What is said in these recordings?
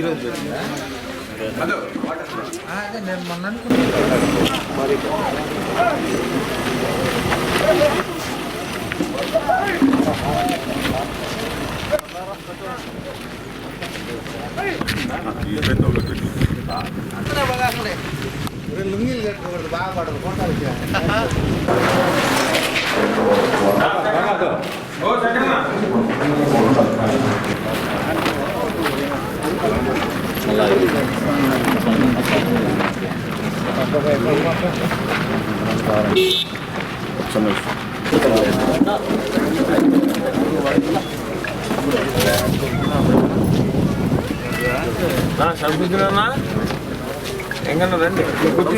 இருபது லுங்கில் கட்டுறது பாபாடு போட்டா வச்சு ശബ്ദിക്കണ എങ്ങനെ രണ്ട് കുത്തി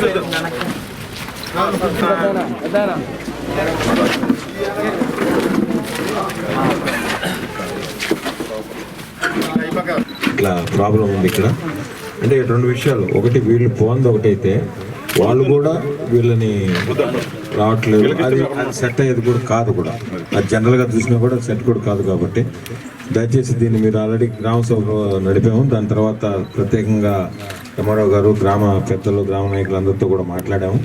ఇట్లా ప్రాబ్లం ఉంది ఇక్కడ. అంటే రెండు విషయాలు. ఒకటి వీళ్ళు పోంది ఒకటైతే వాళ్ళు కూడా వీళ్ళని రావట్లేదు. అది అది సెట్ అయ్యేది కూడా కాదు కూడా. అది జనరల్గా చూసినా కూడా సెట్ కూడా కాదు కాబట్టి. దయచేసి దీన్ని మీరు ఆల్రెడీ గ్రామ సభలో నడిపాము. దాని తర్వాత ప్రత్యేకంగా ఎంఆర్ఓ గారు గ్రామ పెద్దలు గ్రామ నాయకులందరితో కూడా మాట్లాడాము.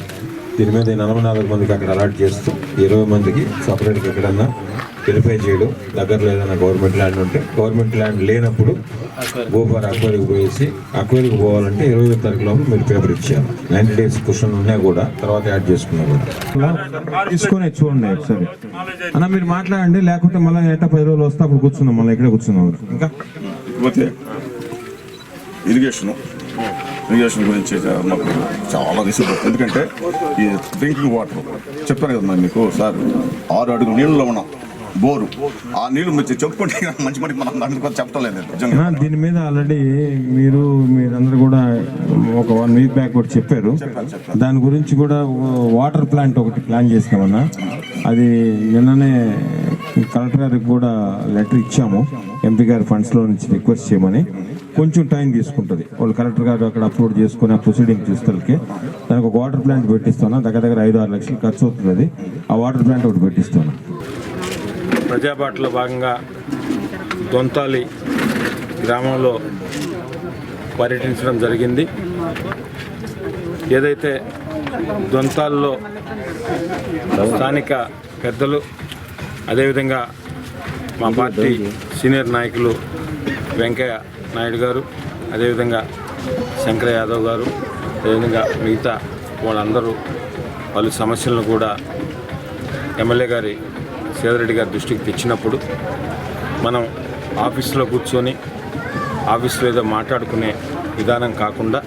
దీని మీద నలభై నాలుగు మందికి అక్కడ అలాట్ చేస్తూ ఇరవై మందికి సపరేట్గా ఎక్కడన్నా వెరిఫై చేయడం. దగ్గరలో ఏదైనా గవర్నమెంట్ ల్యాండ్ ఉంటే గవర్నమెంట్ ల్యాండ్ లేనప్పుడు గోపార్ అక్వైరీకి పోయేసి అక్వైరీకి పోవాలంటే ఇరవై ఐదు తారీఖు లోపల మీరు పేపర్ ఇచ్చారు నైన్టీ డేస్ క్వశ్చన్ ఉన్నాయి కూడా తర్వాత యాడ్ చేసుకున్నారు కూడా. తీసుకొని చూడండి ఒకసారి. అన్న మీరు మాట్లాడండి లేకపోతే మళ్ళీ ఎట్ట పది రోజులు వస్తే అప్పుడు కూర్చుందాం మళ్ళీ ఇక్కడే కూర్చున్నాం ఇంకా? పోతే ఇరిగేషన్ ఇరిగేషన్ గురించి మాకు చాలా రిసీవ్ ఎందుకంటే ఈ డ్రింకింగ్ వాటర్ చెప్పాను కదా మీకు సార్ ఆరు అడుగు నీళ్ళలో ఉన్నాం. బోరు. ఆ నీళ్ళు మంచి చెప్పుకుంటే మంచి మంచి మనం దాని గురించి చెప్పడం లేదు దీని మీద ఆల్రెడీ మీరు మీరందరూ కూడా ఒక వన్ వీక్ బ్యాక్ కూడా చెప్పారు. దాని గురించి కూడా వాటర్ ప్లాంట్ ఒకటి ప్లాన్ చేసినామన్నా అది నిన్ననే కలెక్టర్ గారికి కూడా లెటర్ ఇచ్చాము. ఎంపీ గారి ఫండ్స్లో నుంచి రిక్వెస్ట్ చేయమని. కొంచెం టైం తీసుకుంటుంది. వాళ్ళు కలెక్టర్ గారు అక్కడ అప్లోడ్ చేసుకుని ఆ ప్రొసీడింగ్ చూస్తే దానికి ఒక వాటర్ ప్లాంట్ పెట్టిస్తాను దగ్గర దగ్గర ఐదు ఆరు లక్షలు ఖర్చు అవుతుంది అది. ఆ వాటర్ ప్లాంట్ ఒకటి పెట్టిస్తాను ప్రజాబాటలో భాగంగా దొంతాలి గ్రామంలో పర్యటించడం జరిగింది. ఏదైతే దొంతాల్లో స్థానిక పెద్దలు అదేవిధంగా మా పార్టీ సీనియర్ నాయకులు వెంకయ్య నాయుడు గారు అదేవిధంగా శంకర యాదవ్ గారు అదేవిధంగా మిగతా వాళ్ళందరూ పలు సమస్యలను కూడా ఎమ్మెల్యే గారి సేదరెడ్డి గారి దృష్టికి తెచ్చినప్పుడు మనం ఆఫీస్లో కూర్చొని ఆఫీస్లో ఏదో మాట్లాడుకునే విధానం కాకుండా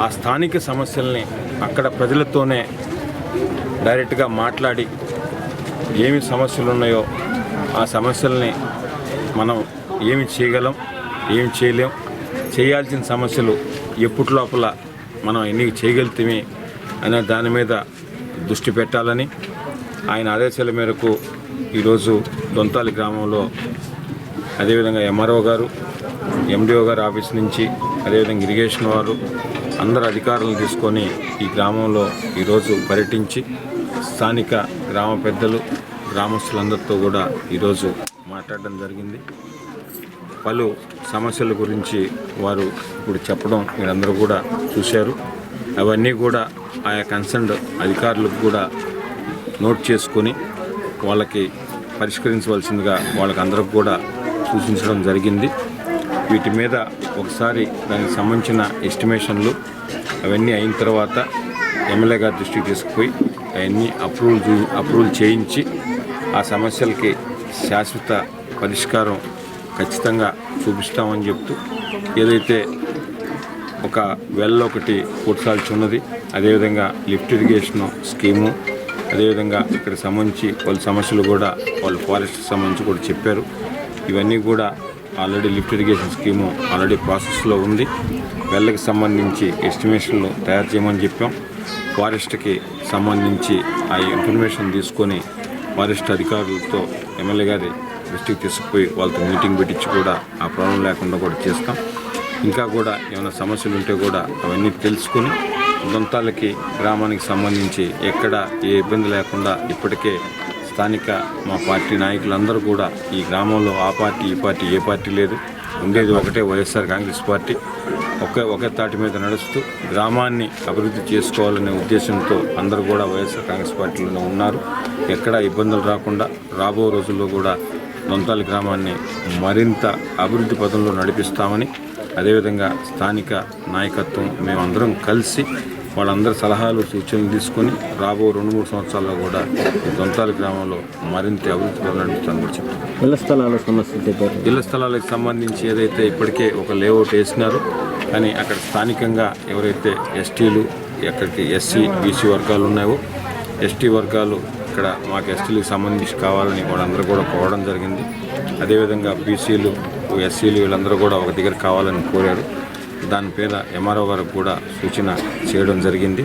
ఆ స్థానిక సమస్యల్ని అక్కడ ప్రజలతోనే డైరెక్ట్గా మాట్లాడి ఏమి సమస్యలు ఉన్నాయో ఆ సమస్యల్ని మనం ఏమి చేయగలం ఏమి చేయలేం చేయాల్సిన సమస్యలు ఎప్పటి లోపల మనం ఎన్ని చేయగలుగుతామే అనే దాని మీద దృష్టి పెట్టాలని ఆయన ఆదేశాల మేరకు ఈరోజు దొంతాలి గ్రామంలో అదేవిధంగా ఎంఆర్ఓ గారు ఎండిఓ గారు ఆఫీస్ నుంచి అదేవిధంగా ఇరిగేషన్ వారు అందరు అధికారులను తీసుకొని ఈ గ్రామంలో ఈరోజు పర్యటించి స్థానిక గ్రామ పెద్దలు గ్రామస్తులందరితో కూడా ఈరోజు మాట్లాడడం జరిగింది. పలు సమస్యల గురించి వారు ఇప్పుడు చెప్పడం మీరందరూ కూడా చూశారు. అవన్నీ కూడా ఆయా కన్సర్న్డ్ అధికారులకు కూడా నోట్ చేసుకొని వాళ్ళకి పరిష్కరించవలసిందిగా వాళ్ళకి అందరికి కూడా సూచించడం జరిగింది. వీటి మీద ఒకసారి దానికి సంబంధించిన ఎస్టిమేషన్లు అవన్నీ అయిన తర్వాత ఎమ్మెల్యే గారి దృష్టికి తీసుకుపోయి అవన్నీ అప్రూవల్ అప్రూవల్ చేయించి ఆ సమస్యలకి శాశ్వత పరిష్కారం ఖచ్చితంగా చూపిస్తామని చెప్తూ ఏదైతే ఒక వెల్ ఒకటి కూర్చాల్సి ఉన్నది అదేవిధంగా లిఫ్ట్ ఇరిగేషన్ స్కీము అదేవిధంగా ఇక్కడ సంబంధించి వాళ్ళ సమస్యలు కూడా వాళ్ళు ఫారెస్ట్ సంబంధించి కూడా చెప్పారు. ఇవన్నీ కూడా already lift irrigation scheme already ప్రాసెస్లో ఉంది. వెళ్ళకి సంబంధించి ఎస్టిమేషన్లు తయారు చేయమని చెప్పాం. ఫారెస్ట్కి సంబంధించి ఆ ఇన్ఫర్మేషన్ తీసుకొని ఫారెస్ట్ అధికారులతో ఎమ్మెల్యే గారి దృష్టికి తీసుకుపోయి వాళ్ళతో మీటింగ్ పెట్టించి కూడా ఆ ప్రాబ్లం లేకుండా కూడా చేస్తాం. ఇంకా కూడా ఏమైనా సమస్యలు ఉంటే కూడా అవన్నీ తెలుసుకుని దొంతాలకి గ్రామానికి సంబంధించి ఎక్కడ ఏ ఇబ్బంది లేకుండా ఇప్పటికే స్థానిక మా పార్టీ నాయకులందరూ కూడా ఈ గ్రామంలో ఆ పార్టీ ఈ పార్టీ ఏ పార్టీ లేదు. ఉండేది ఒకటే వైఎస్ఆర్ కాంగ్రెస్ పార్టీ. ఒకే ఒకే తాటి మీద నడుస్తూ గ్రామాన్ని అభివృద్ధి చేసుకోవాలనే ఉద్దేశంతో అందరూ కూడా వైఎస్ఆర్ కాంగ్రెస్ పార్టీలోనే ఉన్నారు. ఎక్కడ ఇబ్బందులు రాకుండా రాబో రోజుల్లో కూడా దొంతాలి గ్రామాన్ని మరింత అభివృద్ధి పదంలో నడిపిస్తామని అదేవిధంగా స్థానిక నాయకత్వం మేమందరం కలిసి వాళ్ళందరి సలహాలు సూచనలు తీసుకొని రాబో రెండు మూడు సంవత్సరాల్లో కూడా దొంతాలి గ్రామంలో మరింత అభివృద్ధి నడుపుతామని కూడా ఇళ్ళ స్థలాల సమస్య ఇళ్ళ స్థలాలకు సంబంధించి ఏదైతే ఇప్పటికే ఒక లేఅవుట్ వేసినారో కానీ అక్కడ స్థానికంగా ఎవరైతే ఎస్టీలు ఎక్కడికి ఎస్సీ బీసీ వర్గాలు ఉన్నాయో ఎస్టీ వర్గాలు ఇక్కడ మాకు ఎస్టీలకు సంబంధించి కావాలని వాళ్ళందరూ కూడా కోరడం జరిగింది. అదేవిధంగా బీసీలు ఎస్సీలు వీళ్ళందరూ కూడా ఒక దగ్గర కావాలని కోరారు. దాని పేద ఎంఆర్ఓ గారికి కూడా సూచన చేయడం జరిగింది.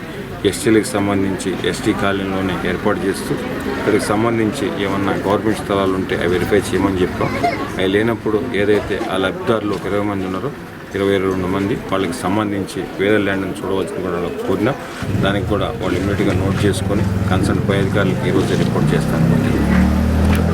ఎస్టీలకు సంబంధించి ఎస్టీ కాలనీలోనే ఏర్పాటు చేస్తూ ఇక్కడికి సంబంధించి ఏమన్నా గవర్నమెంట్ స్థలాలు ఉంటే అవి వెరిఫై చేయమని చెప్పాం. అవి లేనప్పుడు ఏదైతే ఆ లబ్ధిదారులు ఒక ఇరవై మంది ఉన్నారో ఇరవై రెండు మంది వాళ్ళకి సంబంధించి వేరే ల్యాండ్ని చూడవలసిన కూడా కోరినాం. దానికి కూడా వాళ్ళు ఇమ్మీడియట్గా నోట్ చేసుకొని కన్సర్న్ పై అధికారులకు ఈరోజు రిపోర్ట్ చేస్తాను.